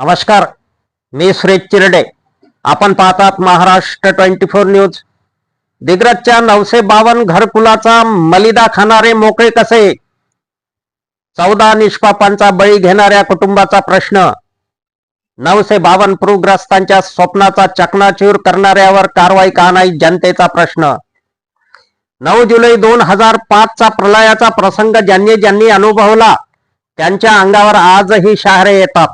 नमस्कार मी सुरेश चिरडे. आपण पाहतात महाराष्ट्र ट्वेंटी फोर न्यूज. दिग्रजच्या नऊशे बावन घरकुलाचा मलिदा खाणारे मोकळे कसे? चौदा निष्पापांचा बळी घेणाऱ्या कुटुंबाचा प्रश्न. नऊशे बावन पूरग्रस्तांच्या स्वप्नाचा चकनाचूर करणाऱ्यावर कारवाई का नाही जनतेचा प्रश्न. नऊ जुलै दोन हजार पाचचा प्रलयाचा प्रसंग ज्यांनी ज्यांनी अनुभवला त्यांच्या अंगावर आजही शहारे येतात.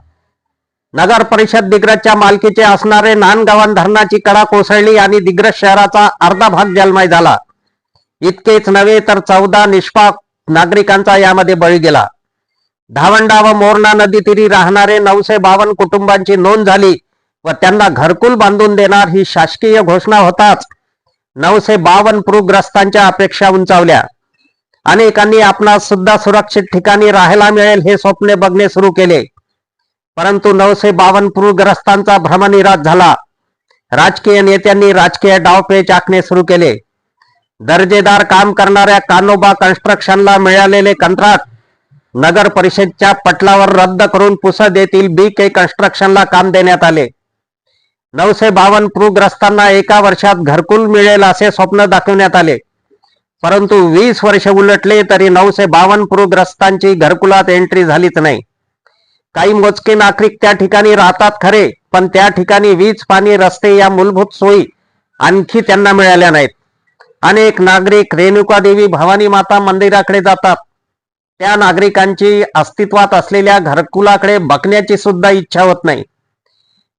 नगर परिषद दिग्रजच्या मालकीचे असणारे नानगावान धरणाची कडा कोसळली आणि दिग्रज शहराचा अर्धा भाग जलमय झाला. इतकेच नव्हे तर चौदा निष्पाप नागरिकांचा यामध्ये बळी गेला. धावंडा व मोरणा नदी तीरी राहणारे नऊशे बावन्न कुटुंबांची नोंद झाली व त्यांना घरकुल बांधून देणार ही शासकीय घोषणा होताच नऊशे बावन्न पूरग्रस्तांच्या अपेक्षा उंचावल्या. अनेकांनी आपणास सुद्धा सुरक्षित ठिकाणी राहायला मिळेल हे स्वप्ने बघणे सुरू केले. परंतु नऊशे बावन्न पूरग्रस्तांचा भ्रमनिराश झाला. राजकीय नेत्यांनी राजकीय डावपेच आखणे सुरू केले. दर्जेदार काम करणाऱ्या कानोबा कन्स्ट्रक्शनला मिळालेले कंत्राट नगर परिषदच्या पटलावर रद्द करून पुसद येथील बी के कन्स्ट्रक्शनला काम देण्यात आले. नऊशे बावन्न पूरग्रस्तांना एका वर्षात घरकुल मिळेल असे स्वप्न दाखवण्यात आले. परंतु वीस वर्ष उलटले तरी नऊशे बावन्न पूरग्रस्तांची घरकुलात एंट्री झालीच नाही. काही मोजके नागरिक त्या ठिकाणी राहतात खरे पण त्या ठिकाणी वीज पाणी रस्ते या मूलभूत सोयी आणखी त्यांना मिळाल्या नाहीत. अनेक नागरिक रेणुका देवी भवानी माता मंदिराकडे जातात. त्या नागरिकांची अस्तित्वात असलेल्या घरकुलाकडे बघण्याची सुद्धा इच्छा होत नाही.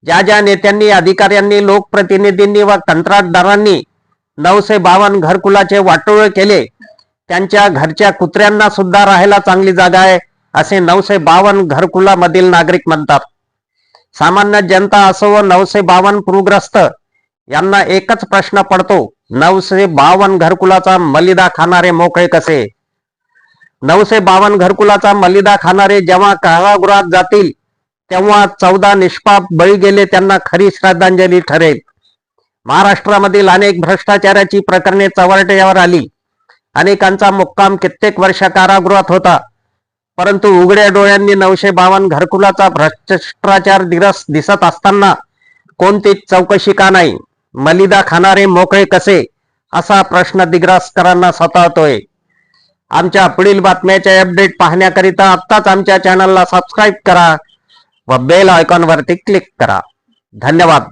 ज्या ज्या नेत्यांनी अधिकाऱ्यांनी लोकप्रतिनिधींनी व कंत्राटदारांनी नऊशे बावन्न घरकुलाचे वाटोळे केले त्यांच्या घरच्या कुत्र्यांना सुद्धा राहायला चांगली जागा आहे. असे नऊशे बावन्न घरकुलामधील नागरिक म्हणतात. सामान्य जनता असो व नऊशे बावन्न पूरग्रस्त यांना एकच प्रश्न पडतो नऊशे बावन्न घरकुलाचा मलिदा खाणारे मोकळे कसे? नऊशे बावन्न घरकुलाचा मलिदा खाणारे जेव्हा कारागृहात जातील तेव्हा चौदा निष्पाप बळी गेले त्यांना खरी श्रद्धांजली ठरेल. महाराष्ट्रामधील अनेक भ्रष्टाचाराची प्रकरणे चव्हाट्यावर आली. अनेकांचा मुक्काम कित्येक वर्ष कारागृहात होता. परंतु उघड्या डोळ्यांनी नऊशे बावन्न घरकुलाचा भ्रष्टाचार दिरस दिसत असताना कोणतीच चौकशी का नाही? मलिदा खाणारे मोकळे कसे? असा प्रश्न दिग्रासकरांना सतावतोय. आमच्या पुढील बातम्याचे अपडेट पाहण्याकरिता आत्ताच आमच्या चॅनलला सबस्क्राईब करा व बेल आयकॉनवरती क्लिक करा. धन्यवाद.